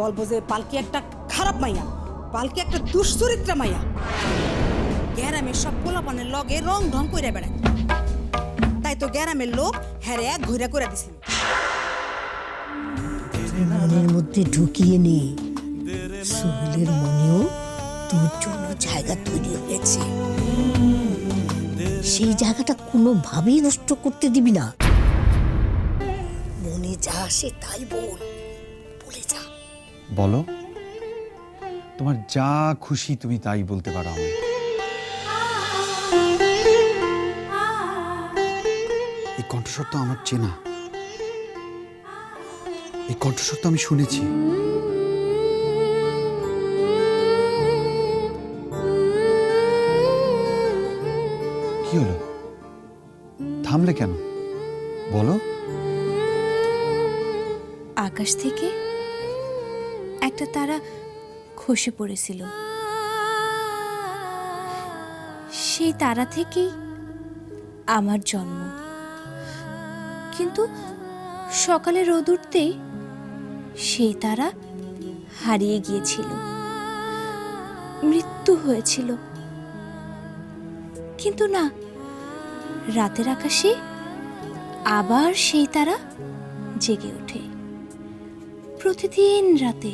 বলব যে পালকি একটা খারাপ মাইয়া, পালকি একটা দুশ্চরিত্রা মাইয়া। গ্যারামের সব লগে রং ঢং বেড়ায়। তাই তো গ্যারামের লোক হ্যারে এক করে দিছিল মনের মধ্যে ঢুকিয়ে নে, সোহেলের মনেও তোর জন্য জায়গা তৈরি হয়েছে। সেই জায়গাটা কোনোভাবেই নষ্ট করতে দিবি না। আসে, তাই বল বলে যা। বলো, তোমার যা খুশি তুমি তাই বলতে পারো এই কণ্ঠস্বর তো আমার চেনা। এই কণ্ঠস্বর তো আমি শুনেছি। কি হলো? আকাশ থেকে একটা তারা খসে পড়েছিল। সেই তারা থেকেই আমার জন্ম। কিন্তু সকালে রোদ উঠতেই সেই তারা হারিয়ে গিয়েছিল। মৃত্যু হয়েছিল। কিন্তু না, রাতের আকাশে আবার সেই তারা জেগে ওঠে। প্রতিদিন রাতে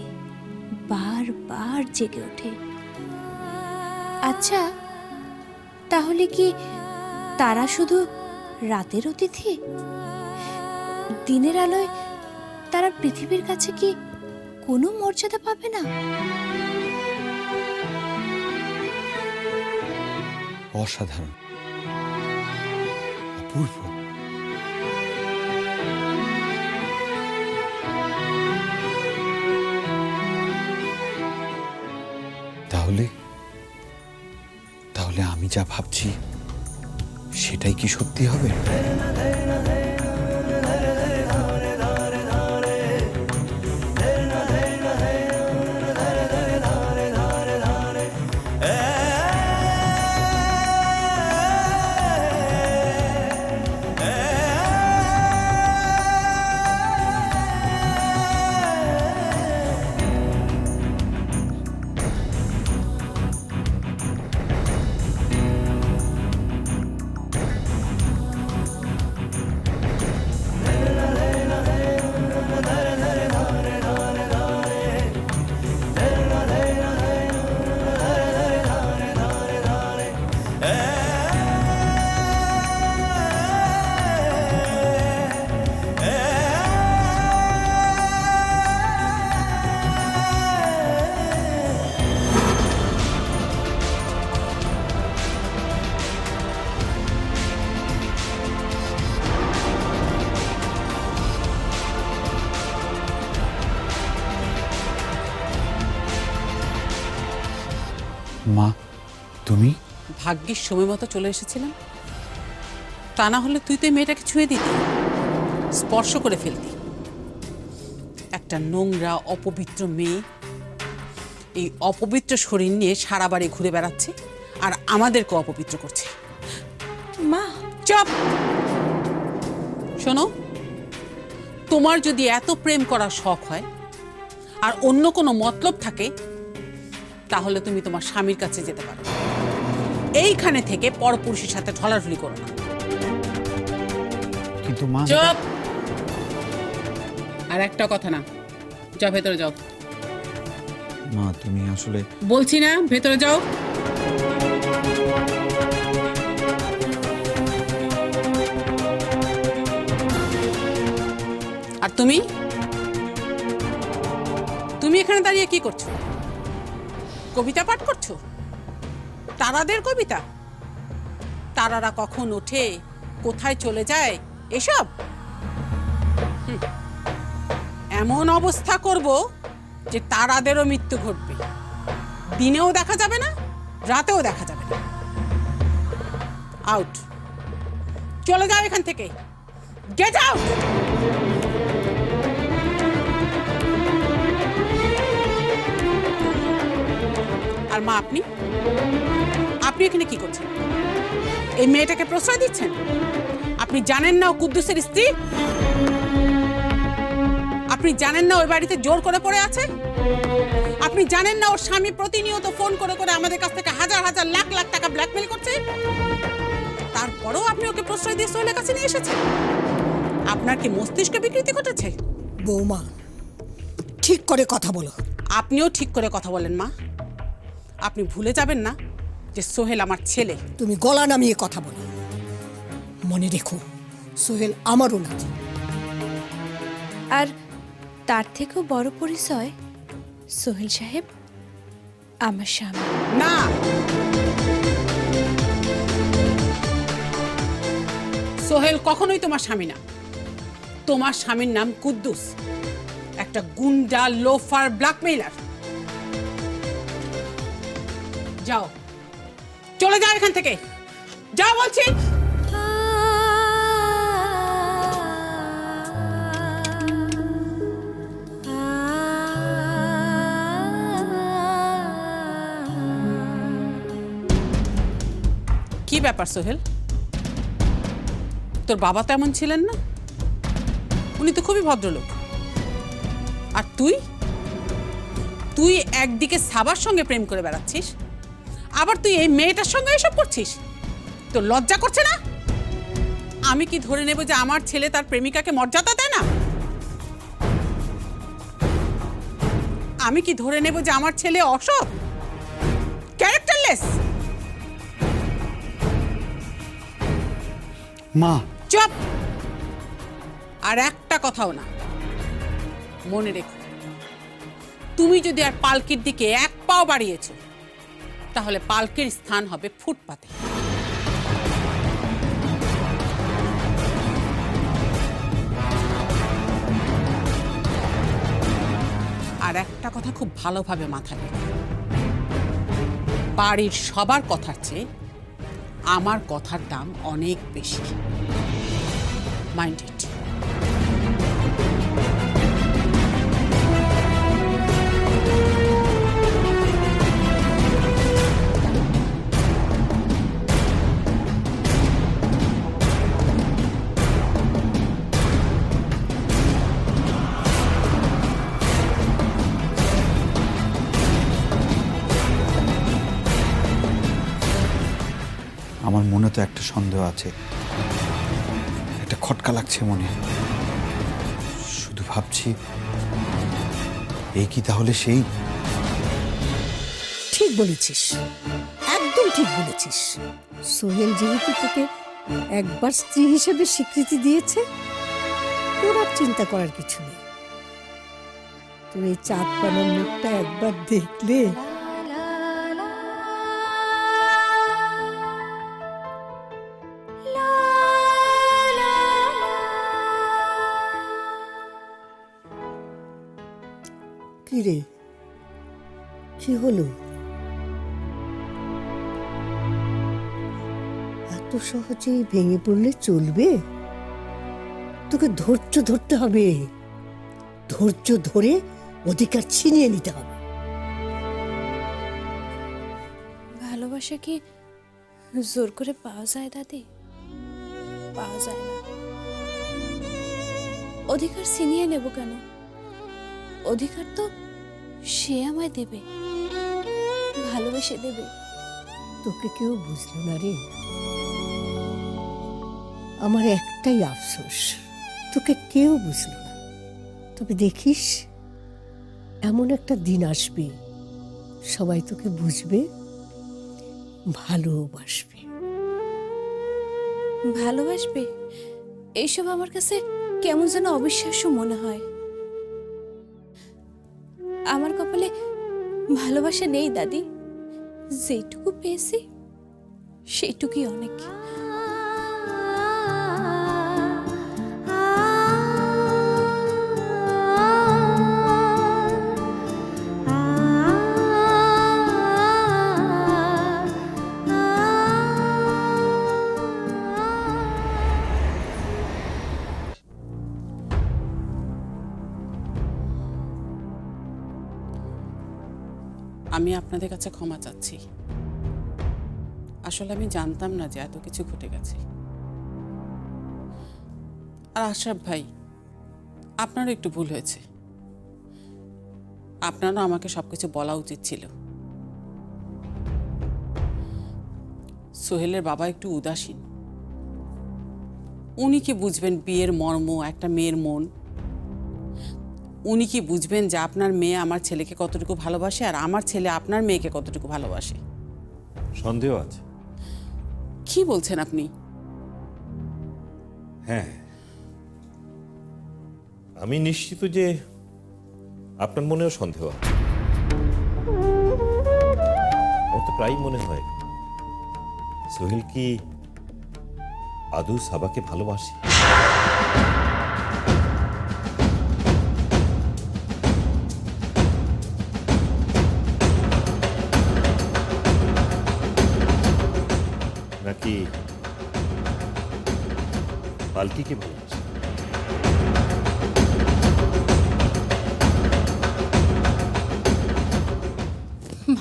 বারবার জেগে ওঠে। আচ্ছা তাহলে কি তারা শুধু রাতের অতিথি? দিনের আলোয় তারা পৃথিবীর কাছে কি কোনো মর্যাদা পাবে না? অসাধারণ। অপূর্ব। যা ভাবছি সেটাই কি সত্যি হবে? ভাগ্যের সময় মতো চলে এসেছিলাম। তা না হলে তুই তো এই মেয়েটাকে ছুঁয়ে দিতি। স্পর্শ করে ফেলতি। একটা নোংরা অপবিত্র মেয়ে। এই অপবিত্র শরীর নিয়ে সারা বাড়ি ঘুরে বেড়াচ্ছে আর আমাদেরকে অপবিত্র করছে। মা! চপ! শোনো তোমার যদি এত প্রেম করার শখ হয় আর অন্য কোনো মতলব থাকে তাহলে তুমি তোমার স্বামীর কাছে যেতে পারো। এইখানে থেকে পরপুরুষের সাথে ঢলাঢলি করো না। কিন্তু মা চুপ! আর একটা কথা না যাও ভেতরে যাও। মা তুমি আসলে বলছি না ভেতরে যাও। আর তুমি? তুমি এখানে দাঁড়িয়ে কি করছ? কবিতা পাঠ করছ? তারাদের কবিতা? তারারা কখন ওঠে? কোথায় চলে যায়? এসব। এমন অবস্থা করব যে তারাদেরও মৃত্যু ঘটবে। দিনেও দেখা যাবে না, রাতেও দেখা যাবে না। আউট চলে যাও এখান থেকে। গেট আউট আর মা, আপনি? আপনি এখানে কি করছেন? এই মেয়েটাকে প্রশ্রয় দিচ্ছেন? আপনি জানেন না ও কুদ্দুসের স্ত্রী? আপনি জানেন না ওই বাড়িতে জোর করে পড়ে আছে? আপনি জানেন না ওর স্বামী প্রতিনিয়ত ফোন করে করে আমাদের কাছ থেকে হাজার হাজার লাখ লাখ টাকা ব্ল্যাকমেল করছে? তারপরেও আপনি ওকে প্রশ্রয় দিয়ে সোহেলের কাছে নিয়ে এসেছেন? আপনার কি মস্তিষ্কে বিকৃতি ঘটেছে? বৌমা ঠিক করে কথা বলো। আপনিও ঠিক করে কথা বলেন মা। আপনি ভুলে যাবেন না। যে সোহেল আমার ছেলে। তুমি গলা নামিয়ে কথা বলো। মনে রেখো সোহেল আমারও না আর তার থেকেও বড় পরিচয় সোহেল সাহেব আমার স্বামী। না! সোহেল কখনোই তোমার স্বামী না। তোমার স্বামীর নাম কুদ্দুস। একটা গুন্ডা লোফার ব্ল্যাকমেইলার যাও। চলে যাও এখান থেকে। যাও বলছি। কি ব্যাপার সোহেল? তোর বাবা তো এমন ছিলেন না? উনি তো খুবই ভদ্রলোক। আর তুই? তুই একদিকে সাবার সঙ্গে প্রেম করে বেড়াচ্ছিস আবার তুই এই মেয়েটার সঙ্গে এসব করছিস? তোর লজ্জা করছে না? আমি কি ধরে নেব যে আমার ছেলে তার প্রেমিকাকে মর্যাদা দেয় না? আমি কি ধরে নেব যে আমার ছেলে অসৎ? ক্যারেক্টারলেস? মা। চুপ! আর একটা কথাও না। মনে রেখো। তুমি যদি আর পালকির দিকে এক পাও বাড়িয়েছ তাহলে পালকির স্থান হবে ফুটপাতে। আর একটা কথা খুব ভালোভাবে মাথায় রেখো। বাড়ির সবার কথার চেয়ে আমার কথার দাম অনেক বেশি। মাইন্ড তো একটা সন্দেহ আছে। একটা খটকা লাগছে মনে। শুধু ভাবছি এই কি তাহলে সেই? ঠিক বলেছিস। একদম ঠিক বলেছিস। সোহেল যেহেতু তোকে একবার স্ত্রী হিসেবে স্বীকৃতি দিয়েছে, তোর আর চিন্তা করার কিছু নেই। তোর এই চাঁদ পানার মুখটা একবার দেখলে কি রে? কি হলো? এত সহজেই ভেঙে পড়লে চলবে? তোকে ধৈর্য ধরতে হবে। ধৈর্য ধরে অধিকার ছিনিয়ে নিতে হবে। ভালোবাসা কি জোর করে পাওয়া যায় দাদি? পাওয়া যায় না। অধিকার ছিনিয়ে নেব কেন? অধিকার তো সে আমায় দেবে ভালোবেসে দেবে। তোকে কেউ বুঝলো না রে। আমার একটাই আফসোস তোকে কেউ বুঝলো না। তবে দেখিস এমন একটা দিন আসবে সবাই তোকে বুঝবে ভালোবাসবে। ভালোবাসবে? এইসব আমার কাছে কেমন যেন অবিশ্বাস্য মনে হয়। ভালোবাসা নেই দাদি। যেটুকু পেয়েছি সেটুকুই অনেক। আপনাদের কাছে ক্ষমা চাচ্ছি। আসলে আমি জানতাম না যে এত কিছু ঘটে গেছে। আর আশরাফ ভাই, আপনারও একটু ভুল হয়েছে। আপনারও আমাকে সবকিছু বলা উচিত ছিল। সোহেলের বাবা একটু উদাসীন। উনি কি বুঝবেন বিয়ের মর্ম, একটা মেয়ের মন? উনি কি বুঝবেন যে আপনার মেয়ে আমার ছেলেকে কতটুকু ভালোবাসে আর আমার ছেলে আপনার মেয়েকে কতটুকু ভালোবাসে? সন্দেহ আছে। কি বলছেন আপনি? হ্যাঁ। আমি নিশ্চিত যে আপনার মনেও সন্দেহ আছে। আমার তো প্রায়ই মনে হয় সোহেল কি আদৌ সাবাকে ভালোবাসে?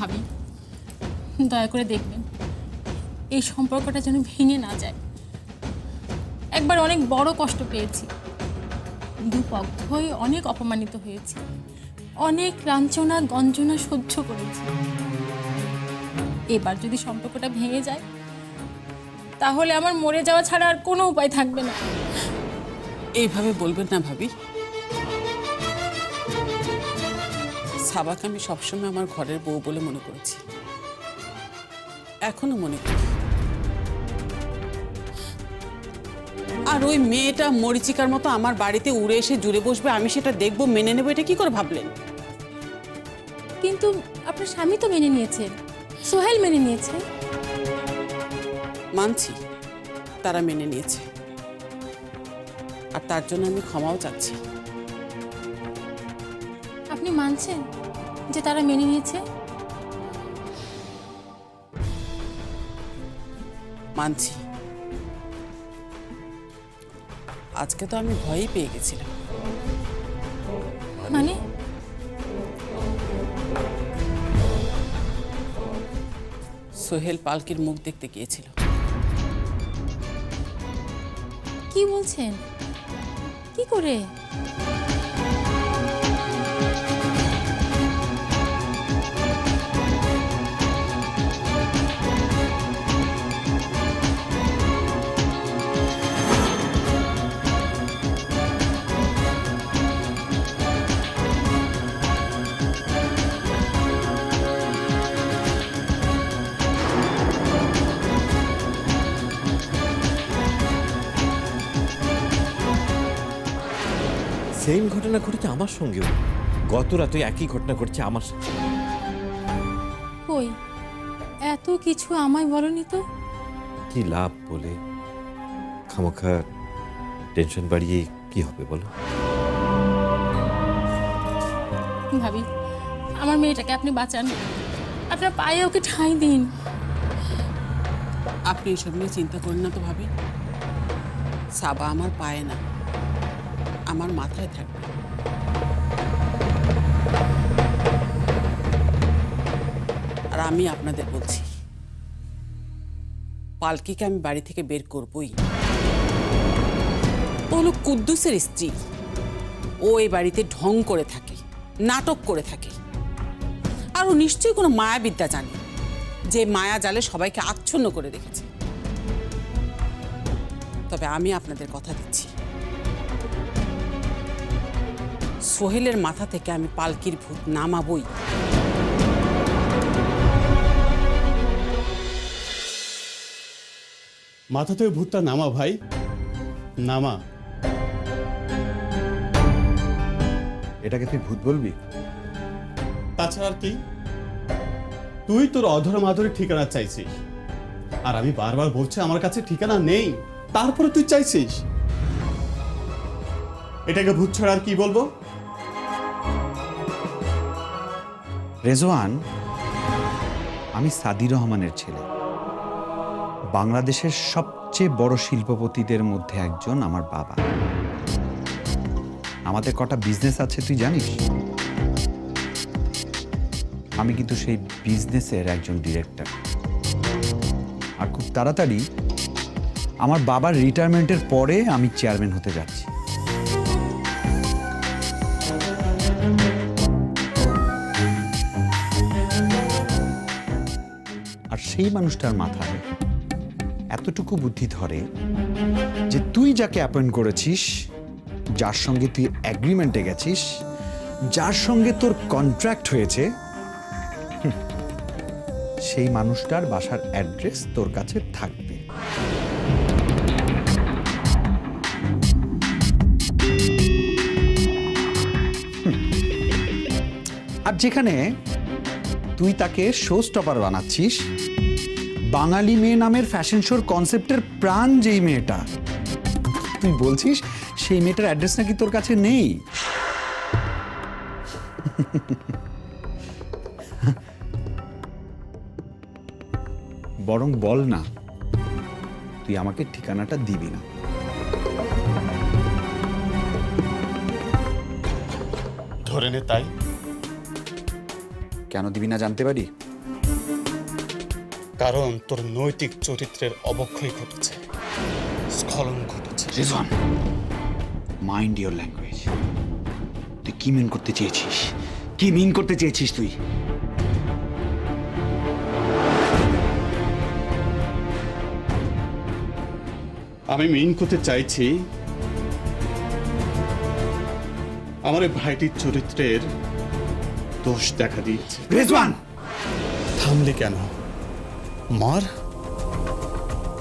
ভাবি। দয়া করে দেখবেন, এই সম্পর্কটা যেন ভেঙে না যায়। একবার অনেক বড় কষ্ট পেয়েছি। দুপক্ষই অনেক অপমানিত হয়েছি। অনেক লাঞ্ছনা, গঞ্জনা সহ্য করেছি। এবার যদি সম্পর্কটা ভেঙে যায়, তাহলে আমার মরে যাওয়া ছাড়া আর কোনো উপায় থাকবে না। এইভাবে বলবেন না ভাবি। সাবাকে আমি সবসময় আমার ঘরের বউ বলে মনে করেছি। এখনও মনে করি। আর ওই মেয়েটা মরিচিকার মতো আমার বাড়িতে উড়ে এসে জুড়ে বসবে আমি সেটা দেখব মেনে নেব এটা কি করে ভাবলেন? কিন্তু আপনার স্বামী তো মেনে নিয়েছে। সোহেল মেনে নিয়েছে। মানছি তারা মেনে নিয়েছে। আর তার জন্য আমি ক্ষমাও চাচ্ছি। আপনি মানছেন? যে তারা মেনে নিয়েছে? মানছি। আজকে তো আমি ভয়ই পেয়ে গেছিলাম। মানে? সোহেল পালকির মুখ দেখতে গিয়েছিল। কি বলছেন? কি করে? সেম ঘটনা ঘটেছে আমার সঙ্গেও। গত রাতে একই ঘটনা ঘটছে আমার সাথে। কই? এত কিছু আমায় বলনি তো? কি লাভ বলে? খামাখা টেনশন বাড়িয়ে কি হবে বলো? ভাবি আমার মেয়েটাকে আপনি বাঁচান। আপনার পায়ে ওকে ঠাঁই দিন। আপনি এসব নিয়ে চিন্তা করেন না তো ভাবি। সাবা আমার পায়ে না। আমার মাথায় থাকবে। আর আমি আপনাদের বলছি, পালকিকে আমি বাড়ি থেকে বের করবই। ও হলো কুদ্দুসের স্ত্রী। ও এই বাড়িতে ঢং করে থাকে, নাটক করে থাকে। আর ও নিশ্চয়ই কোনো মায়াবিদ্যা জানে, যে মায়া জালে সবাইকে আচ্ছন্ন করে রেখেছে। তবে আমি আপনাদের কথা দিচ্ছি সোহেলের মাথা থেকে আমি পালকির ভূত নামাবই। মাথা থেকে ভূতটা নামা ভাই। নামা। এটাকে তুই ভূত বলবি? তাছাড়া আর কি? তুই তোর অধর মাধুরীর ঠিকানা চাইছিস। আর আমি বারবার বলছি আমার কাছে ঠিকানা নেই। তারপরে তুই চাইছিস? এটাকে ভূত ছাড়া আর কি বলব? রেজওয়ান, আমি সাদি রহমানের ছেলে। বাংলাদেশের সবচেয়ে বড় শিল্পপতিদের মধ্যে একজন আমার বাবা। আমাদের কটা বিজনেস আছে তুই জানিস? আমি কিন্তু সেই বিজনেসের একজন ডিরেক্টর আর খুব তাড়াতাড়ি আমার বাবার রিটায়ারমেন্টের পরে আমি চেয়ারম্যান হতে যাচ্ছি। সেই মানুষটার মাথায় এতটুকু বুদ্ধি ধরে যে তুই যাকে অ্যাপয়েন্ট করেছিস, যার সঙ্গে তুই অ্যাগ্রিমেন্টে গেছিস, যার সঙ্গে তোর কন্ট্রাক্ট হয়েছে, সেই মানুষটার বাসার অ্যাড্রেস তোর কাছে থাকবে। আর যেখানে তুই তাকে শো স্টপার বানাচ্ছিস বাঙালি মেয়ে নামের ফ্যাশন শোর কনসেপ্টের প্রাণ যেই মেয়েটা। তুই বলছিস সেই মেয়েটার অ্যাড্রেস নাকি তোর কাছে নেই? বরং বল না তুই আমাকে ঠিকানাটা দিবি না। ধরে নে তাই। কেন দিবি না জানতে পারি? কারণ তোর নৈতিক চরিত্রের অবক্ষয় ঘটেছে। স্খলন ঘটেছে। রেজন মাইন্ড ইওর ল্যাঙ্গুয়েজ তুই কি মিন করতে চেয়েছিস? কি মিন করতে চেয়েছিস তুই? আমি মিন করতে চাইছি আমার এই ভাইটির চরিত্রের দোষ দেখা দিয়েছে। রেজওয়ান! থামলে কেন? মার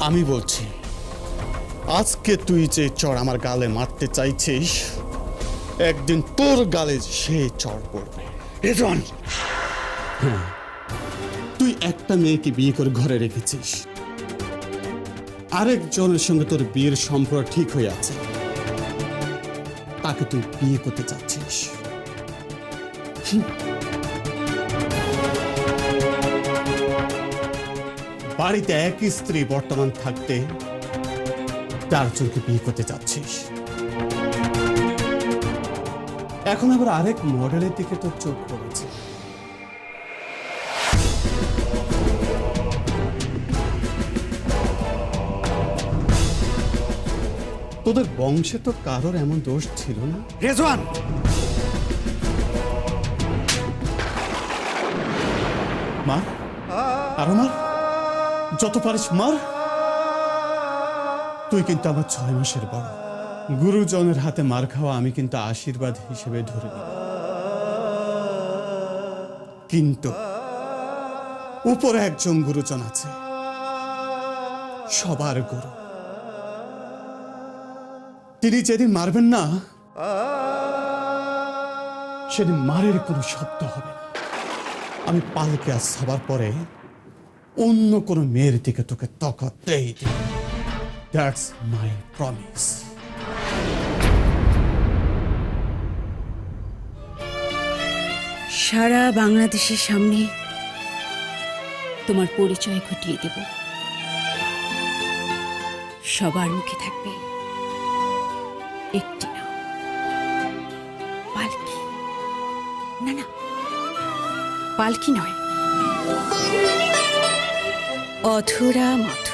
আমি বলছি আজকে তুই যে চড় আমার গালে মারতে চাইছিস একদিন তোর গালে সে চড় পড়বে। রেজওয়ান তুই একটা মেয়েকে বিয়ে করে ঘরে রেখেছিস। আরেকজনের সঙ্গে তোর বিয়ের সম্পর্ক ঠিক হয়ে আছে। তাকে তুই বিয়ে করতে চাচ্ছিস। বাড়িতে একই স্ত্রী বর্তমান থাকতে চারজনকে বিয়ে করতে চাচ্ছিস। এখন আবার আরেক মডেলের দিকে তোর চোখ পড়েছে। তোদের বংশে তো কারোর এমন দোষ ছিল না? রেজওয়ান! মা? আরও মার যত পারিস মার। তুই কিন্তু আমার ছয় মাসের বড়। গুরুজনের হাতে মার খাওয়া আমি কিন্তু আশীর্বাদ হিসেবে ধরে কিন্তু উপরে একজন গুরুজন আছে। সবার গুরু। তিনি যেদিন মারবেন না, সেদিন মারের কোনো শব্দ হবে না। আমি পালকে আজ সবার পরে অন্য কোনো মেয়ের দিকে তোকে তকতেই দিই দ্যাটস মাই প্রমিস সারা বাংলাদেশের সামনে তোমার পরিচয় ঘটিয়ে দেব। সবার মুখে থাকবে একটি পালকি। না না। পালকি নয়। অধুরা মধুরা